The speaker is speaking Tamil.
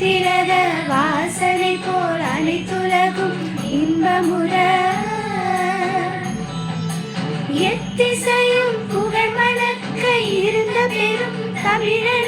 திரத வாசனை போல் அனைத்துலகும் இன்பமுற. எத்திசையும் புகழ் மணக்க இருந்த பெரும் தமிழனது